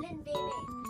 Melon Baby.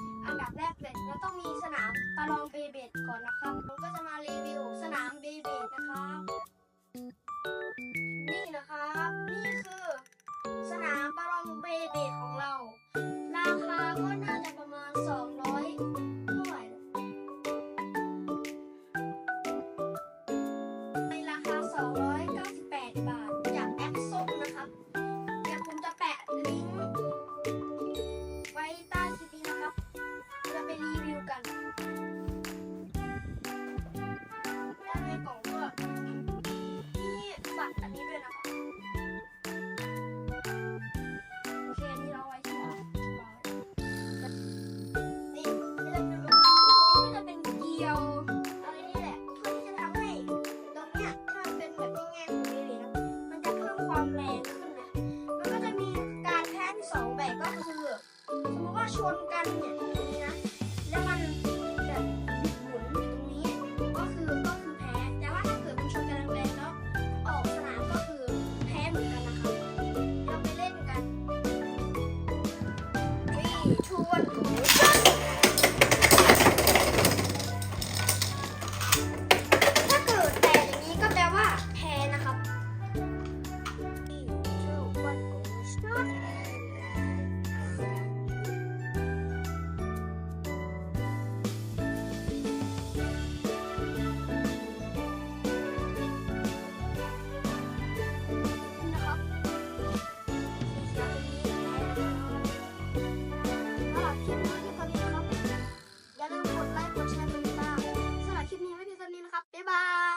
ความแรงขึ้นนะมันก็จะมีการแพ้ที่สองแบบก็คือสมมติว่าชนกันเนี่ยนี่นะแล้วมันแบบหมุนตรงนี้ก็คือก็คือแพแต่ว่าถ้าเกิดมันชนกันแรงแล้วออกสนามก็คือแพเหมือนกันนะครัเดี๋ไปเล่นกัน three two Bye-bye.